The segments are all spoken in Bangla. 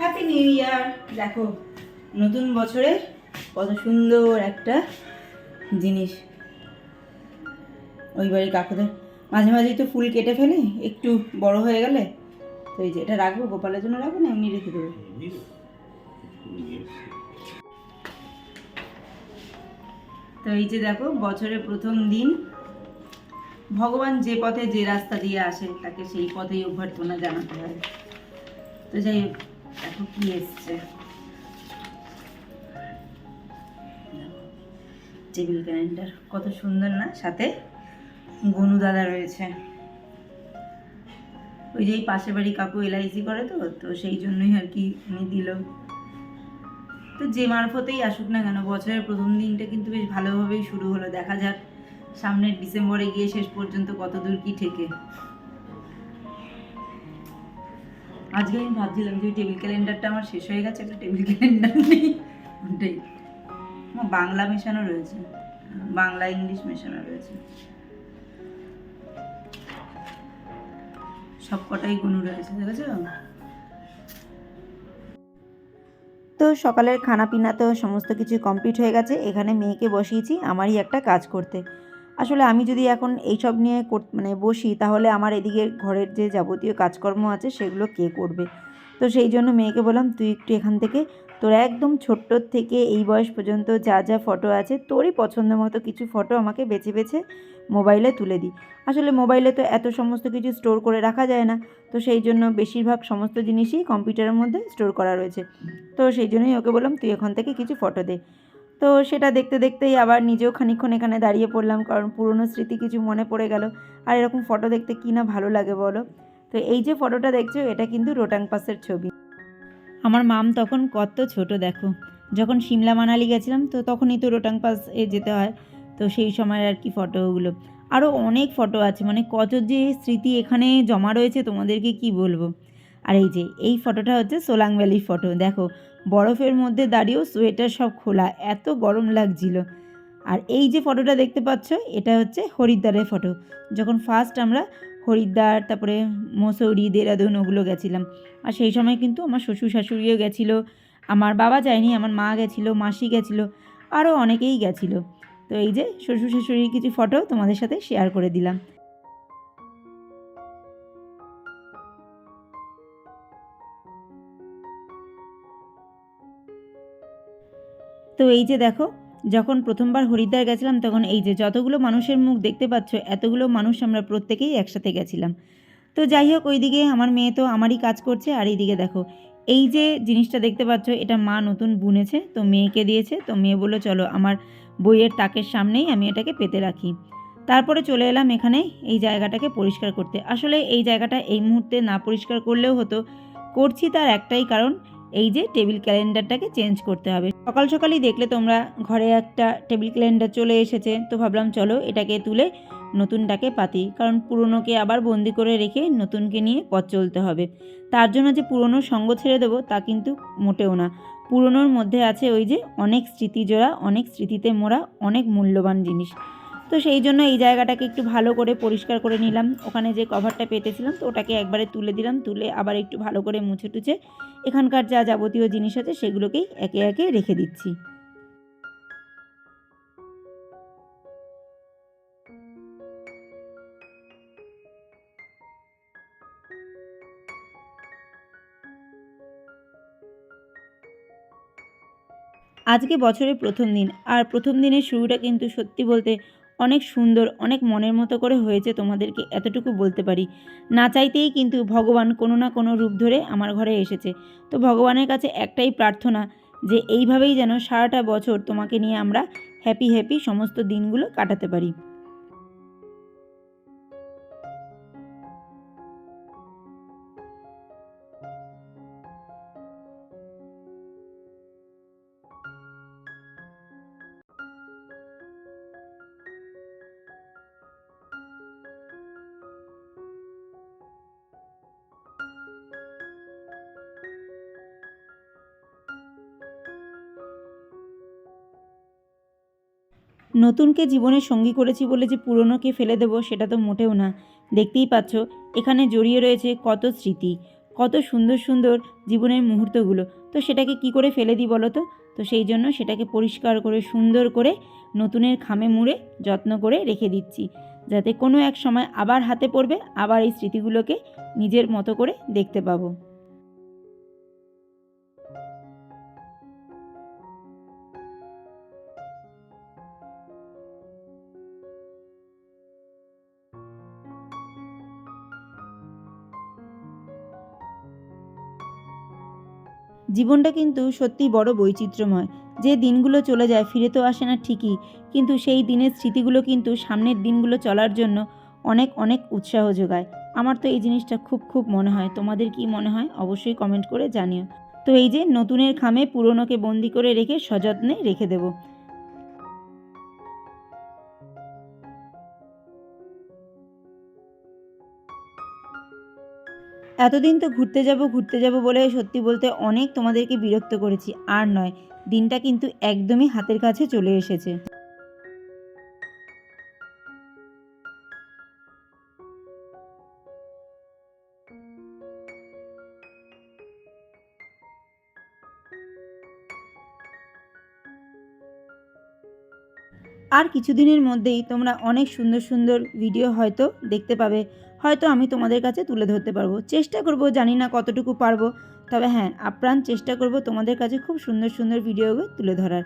হ্যাপি নিউ ইয়ার দেখো, নতুন বছরে কত সুন্দর একটা জিনিস। ওই বাড়ির কাকুদের। মাঝে মাঝেই তো ফুল কেটে ফেলে, একটু বড় হয়ে গেলে। তো এই যে এটা রাখব, গোপালের জন্য রাখব না, এমনি রেখে দেবো? তো এই যে দেখো, বছরের প্রথম দিন। ভগবান যে পথে যে রাস্তা দিয়ে আসে, তাকে সেই পথেই অভ্যর্থনা জানাতে হয়। তো যাই হোক দেখো কি এসছে? টেবিল ক্যালেন্ডার, কত সুন্দর না? সাথে গনু দাদা রয়েছে। ওই যে এই পাশের বাড়ি কাকু এলআইসি করে তো তো সেই জন্যই আর কি উনি দিল। তো যে মারফতেই আসুক না কেন, বছরের প্রথম দিনটা কিন্তু বেশ ভালোভাবেই শুরু হলো। দেখা যাক সামনের ডিসেম্বরে গিয়ে শেষ পর্যন্ত কত দূর কি ঠেকে। আজকে আমি ভাবছিলাম যে টেবিল ক্যালেন্ডারটা আমার শেষ হয়ে গেছে, একটা টেবিল ক্যালেন্ডার নেই। ওটাই। আমার বাংলা মেশানো রয়েছে। বাংলা, ইংলিশ মেশানো রয়েছে। সব কটাই গুণ রয়েছে, দেখেছ? তো সকালের খানা পিনা তো সমস্ত কিছু কমপ্লিট হয়ে গেছে। এখানে মেয়েকে বসিয়েছি, আমারই একটা কাজ করতে। আসলে আমি যদি এখন এইসব নিয়ে মানে বসি, তাহলে আমার এদিকে ঘরের যে যাবতীয় কাজকর্ম আছে, সেগুলো কে করবে? তো সেই জন্য মেয়েকে বললাম, তুই একটু এখান থেকে, তোর একদম ছোট্টর থেকে এই বয়স পর্যন্ত যা যা ফটো আছে, তোরই পছন্দ মতো কিছু ফটো আমাকে বেছে বেছে মোবাইলে তুলে দিই আসলে মোবাইলে তো এত সমস্ত কিছু স্টোর করে রাখা যায় না, তো সেই জন্য বেশিরভাগ সমস্ত জিনিসই কম্পিউটারের মধ্যে স্টোর করা রয়েছে। তো সেই জন্যই ওকে বললাম, তুই এখান থেকে কিছু ফটো দে। তো সেটা দেখতে দেখতেই আবার নিজেও খানিকক্ষণ এখানে দাঁড়িয়ে পড়লাম, কারণ পুরনো স্মৃতি কিছু মনে পড়ে গেল। আর এরকম ফটো দেখতে কি না ভালো লাগে বলো? তো এই যে ফটোটা দেখছ, এটা কিন্তু রোটাং পাসের ছবি। আমার মাম তখন কত ছোট, দেখো। যখন সিমলা মানালি গেছিলাম, তো তখনই তো রোটাং পাস এ যেতে হয়। তো সেই সময়ের আর কি ফটোগুলো। আরও অনেক ফটো আছে মানে কত যে স্মৃতি এখানে জমা রয়েছে, তোমাদেরকে কি বলব? আর এই যে, এই ফটোটা হচ্ছে সোলাং ভ্যালির ফটো। দেখো, বরফের মধ্যে দাঁড়িয়েও সোয়েটার সব খোলা, এত গরম লাগছিল। আর এই যে ফটোটা দেখতে পাচ্ছ, এটা হচ্ছে হরিদ্বারের ফটো। যখন ফার্স্ট আমরা হরিদ্বার, তারপরে মসৌরি, দেরাদুন ওগুলো গেছিলাম। আর সেই সময় কিন্তু আমার শ্বশুর শাশুড়িও গেছিল, আমার বাবা যায়নি, আমার মা গেছিল, মাসি গেছিল, আরও অনেকেই গেছিল। তো এই যে শ্বশুর শাশুড়ির কিছু ফটো তোমাদের সাথে শেয়ার করে দিলাম। তো এই যে দেখো, যখন প্রথমবার হরিদ্বার গেছিলাম তখন এই যে যতগুলো মানুষের মুখ দেখতে পাচ্ছ, এতগুলো মানুষ আমরা প্রত্যেকেই একসাথে গেছিলাম। তো যাই হোক, ওইদিকে আমার মেয়ে তো আমারই কাজ করছে, আর এইদিকে দেখো, এই যে জিনিসটা দেখতে পাচ্ছ, এটা মা নতুন বুনেছে, তো মেয়েকে দিয়েছে, তো মেয়ে বলল, চলো, আমার বইয়ের তাকের সামনেই আমি এটাকে পেতে রাখি। তারপরে চলে এলাম এখানে এই জায়গাটাকে পরিষ্কার করতে। আসলে এই জায়গাটা এই মুহূর্তে না পরিষ্কার করলেও হতো, করছি তার একটাই কারণ এই যে টেবিল ক্যালেন্ডারটাকে চেঞ্জ করতে হবে। সকাল সকালই দেখলে তোমরা ঘরে একটা টেবিল ক্যালেন্ডার চলে এসেছে। তো ভাবলাম, চলো এটাকে তুলে নতুনটাকে পাতি। কারণ পুরনোকে আবার বন্দি করে রেখে নতুনকে নিয়ে পথ চলতে হবে। তার জন্য যে পুরনো সঙ্গ ছেড়ে দেবো তা কিন্তু মোটেও না। পুরনোর মধ্যে আছে ওই যে অনেক স্মৃতিজোড়া, অনেক স্মৃতিতে মোড়া, অনেক মূল্যবান জিনিস। তো সেই জন্য এই জায়গাটাকে একটু ভালো করে পরিষ্কার করে নিলাম। ওখানে যে কভারটা পেতেছিলাম, তো ওটাকে একবারে তুলে দিলাম, তুলে আবার একটু ভালো করে মুছে টুছে এখানকার যা যাবতীয় জিনিস আছে সেগুলোকেই একে একে রেখে দিচ্ছি। আজকে বছরের প্রথম দিন, আর প্রথম দিনের শুরুটা কিন্তু সত্যি বলতে অনেক সুন্দর, অনেক মনের মতো করে হয়েছে তোমাদেরকে এতটুকু বলতে পারি। না চাইতেই কিন্তু ভগবান কোনো না কোনো রূপ ধরে আমার ঘরে এসেছে। তো ভগবানের কাছে একটাই প্রার্থনা যে এইভাবেই যেন সারাটা বছর তোমাকে নিয়ে আমরা হ্যাপি হ্যাপি সমস্ত দিনগুলো কাটাতে পারি। নতুনকে জীবনের সঙ্গী করেছি বলে যে পুরনোকে ফেলে দেবো সেটা তো মোটেও না। দেখতেই পাচ্ছ, এখানে জড়িয়ে রয়েছে কত স্মৃতি, কত সুন্দর সুন্দর জীবনের মুহূর্তগুলো। তো সেটাকে কি করে ফেলে দিই বলো তো? তো সেই জন্য সেটাকে পরিষ্কার করে, সুন্দর করে নতুনের খামে মুড়ে যত্ন করে রেখে দিচ্ছি। যাতে কোনো এক সময় আবার হাতে পড়বে, আবার এই স্মৃতিগুলোকে নিজের মতো করে দেখতে পাবো। জীবনটা কিন্তু সত্যি বড় বৈচিত্র্যময়। যে দিনগুলো চলে যায়, ফিরে তো আসে না ঠিকই। কিন্তু সেই দিনের স্মৃতিগুলো কিন্তু সামনের দিনগুলো চলার জন্য অনেক অনেক উৎসাহ যোগায়। আমার তো এই জিনিসটা খুব খুব মনে হয়। তোমাদের কি মনে হয়? অবশ্যই কমেন্ট করে জানিও। তো এই যে নতুনের খামে পুরনোকে বন্দি করে রেখে সযত্নে রেখে দেবো। এতদিন তো ঘুরতে যাব ঘুরতে যাব বলে সত্যি বলতে অনেক তোমাদেরকে বিরক্ত করেছি, আর নয়, দিনটা কিন্তু একদমই হাতের কাছে চলে এসেছে। আর কিছুদিনের মধ্যেই তোমরা অনেক সুন্দর সুন্দর ভিডিও হয়তো দেখতে পাবে। হয়তো আমি তোমাদের কাছে তুলে ধরতে পারব। চেষ্টা করব, জানি না কতটুকু পারব। তবে হ্যাঁ আপ্রাণ চেষ্টা করব তোমাদের কাছে খুব সুন্দর সুন্দর ভিডিও তুলে ধরার।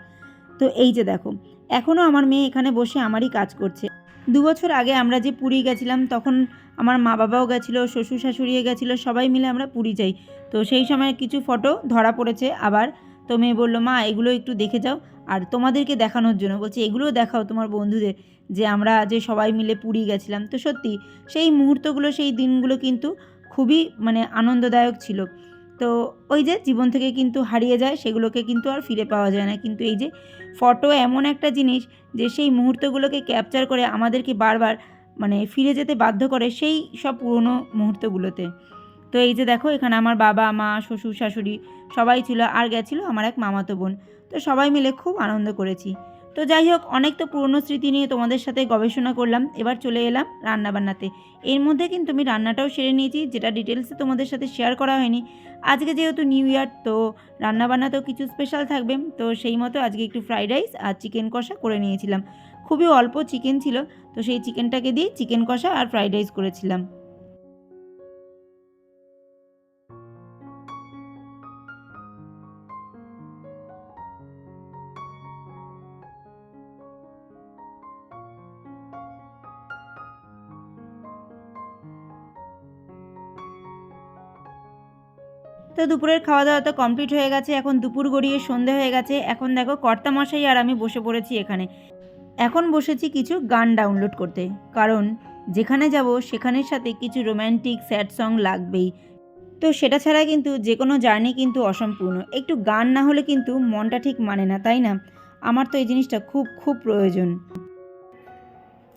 তো এই যে দেখো এখনও আমার মেয়ে এখানে বসে আমারই কাজ করছে। দু বছর আগে আমরা যে পুরী গেছিলাম, তখন আমার মা বাবাও গেছিল শ্বশুর শাশুড়িও গেছিল, সবাই মিলে আমরা পুরী যাই। তো সেই সময় কিছু ফটো ধরা পড়েছে আবার। তো মেয়ে বলল, মা, এগুলো একটু দেখে যাও আর তোমাদেরকে দেখানোর জন্য। বলছি, এগুলোও দেখাও তোমার বন্ধুদের যে আমরা যে সবাই মিলে পুরী গেছিলাম। তো সত্যি সেই মুহূর্তগুলো, সেই দিনগুলো কিন্তু খুবই মানে আনন্দদায়ক ছিল। তো ওই যে জীবন থেকে কিন্তু হারিয়ে যায়, সেগুলোকে কিন্তু আর ফিরে পাওয়া যায় না। কিন্তু এই যে ফটো এমন একটা জিনিস যে সেই মুহূর্তগুলোকে ক্যাপচার করে আমাদেরকে বারবার মানে ফিরে যেতে বাধ্য করে সেই সব পুরনো মুহূর্তগুলোতে। তো এই যে দেখো, এখানে আমার বাবা, মা, শ্বশুর, শাশুড়ি সবাই ছিল আর গেছিল আমার এক মামাতো বোন। তো সবাই মিলে খুব আনন্দ করেছি। তো যাই হোক, অনেক তো পুরনো স্মৃতি নিয়ে তোমাদের সাথে গবেষণা করলাম। এবার চলে এলাম রান্নাবান্নাতে। এর মধ্যে কিন্তু আমি রান্নাটাও সেরে নিয়েছি, যেটা ডিটেলসে তোমাদের সাথে শেয়ার করা হয়নি। আজকে যেহেতু নিউ ইয়ার তো রান্নাবান্নাতেও কিছু স্পেশাল থাকবে। তো সেই মতো আজকে একটু ফ্রাইড রাইস আর চিকেন কষা করে নিয়েছিলাম। খুবই অল্প চিকেন ছিল, তো সেই চিকেনটাকে দিয়ে চিকেন কষা আর ফ্রাইড রাইস করেছিলাম। তো দুপুরের খাওয়া দাওয়া তো কমপ্লিট হয়ে গেছে, এখন দুপুর গড়িয়ে সন্ধে হয়ে গেছে। এখন দেখো কর্তামশাই আর আমি বসে পড়েছি এখানে। এখন বসেছি কিছু গান ডাউনলোড করতে। কারণ যেখানে যাব, সেখানের সাথে কিছু রোম্যান্টিক স্যাড সং লাগবেই। তো সেটা ছাড়া কিন্তু যে কোনো জার্নি কিন্তু অসম্পূর্ণ। একটু গান না হলে কিন্তু মনটা ঠিক মানে না, তাই না? আমার তো এই জিনিসটা খুব খুব প্রয়োজন।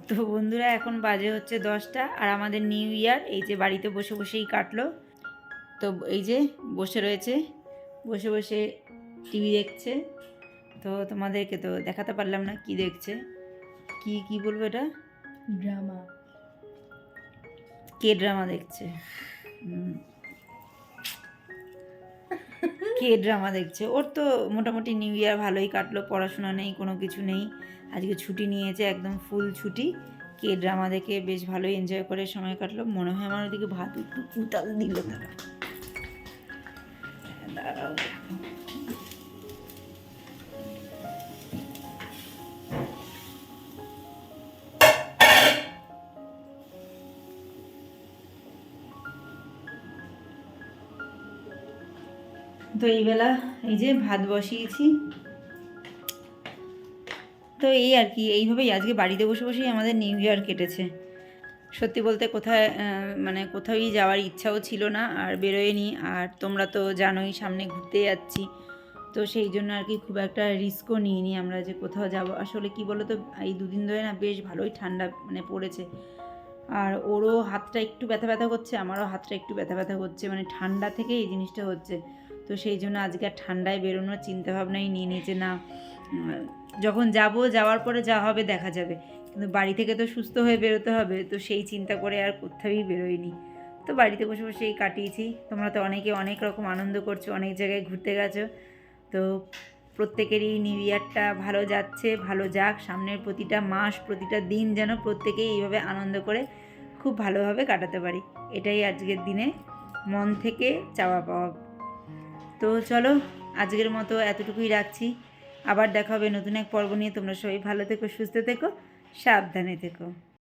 তো বন্ধুরা, এখন বাজে হচ্ছে দশটা, আর আমাদের নিউ ইয়ার এই যে বাড়িতে বসে বসেই কাটলো। তো এই যে বসে রয়েছে বসে বসে টিভি দেখছে। তো তোমাদেরকে তো দেখাতে পারলাম না কি দেখছে। কি কি বলব এটা? ড্রামা। কে ড্রামা দেখছে? কে ড্রামা দেখছে? ওর তো মোটামুটি নিউ ইয়ার ভালোই কাটলো পড়াশোনা নেই কোনো কিছু নেই। আজকে ছুটি নিয়েছে একদম ফুল ছুটি। কে ড্রামা দেখে বেশ ভালোই এনজয় করে সময় কাটলো। মনে হয় আমার ওদিকে ভাত একটু উতাল দিল তারা। দাঁড়াও তো এই বেলা এই যে ভাত বসিয়েছি। তো এই আর কি, এইভাবেই আজকে বাড়িতে বসে বসেই আমাদের নিউ ইয়ার কেটেছে। সত্যি বলতে কোথায় মানে কোথাওই যাওয়ার ইচ্ছাও ছিল না আর বেরোয়নি। আর তোমরা তো জানোই সামনে ঘুরতে যাচ্ছি। তো সেই জন্য আর কি খুব একটা রিস্কও নিইনি আমরা যে কোথাও যাব। আসলে কি বলো তো এই দুদিন ধরে না বেশ ভালোই ঠান্ডা মানে পড়েছে। আর ওরও হাতটা একটু ব্যথা ব্যথা করছে, আমারও হাতটা একটু ব্যথা ব্যথা করছে মানে ঠান্ডা থেকে এই জিনিসটা হচ্ছে। তো সেই জন্য আজকে আর ঠান্ডায় বেরোনোর চিন্তাভাবনাই নিয়ে নিয়েছে না যখন যাব, যাওয়ার পরে যা হবে দেখা যাবে। কিন্তু বাড়ি থেকে তো সুস্থ হয়ে বেরোতে হবে, তো সেই চিন্তা করে আর কোথাওই বেরোয়নি। তো বাড়িতে বসে বসেই কাটিয়েছি। তোমরা তো অনেকে অনেক রকম আনন্দ করছ, অনেক জায়গায় ঘুরতে গেছো। তো প্রত্যেকেরই নিউ ইয়ারটা ভালো যাচ্ছে, ভালো যাক। সামনের প্রতিটা মাস, প্রতিটা দিন যেন প্রত্যেকেই এইভাবে আনন্দ করে খুব ভালোভাবে কাটাতে পারি। এটাই আজকের দিনে মন থেকে চাওয়া পাওয়া। তো চলো, আজকের মতো এতটুকুই রাখছি। আবার দেখা হবে নতুন এক পর্ব নিয়ে। তোমরা সবাই ভালো থেকো, সুস্থ থেকো। সাবধানে থেকো।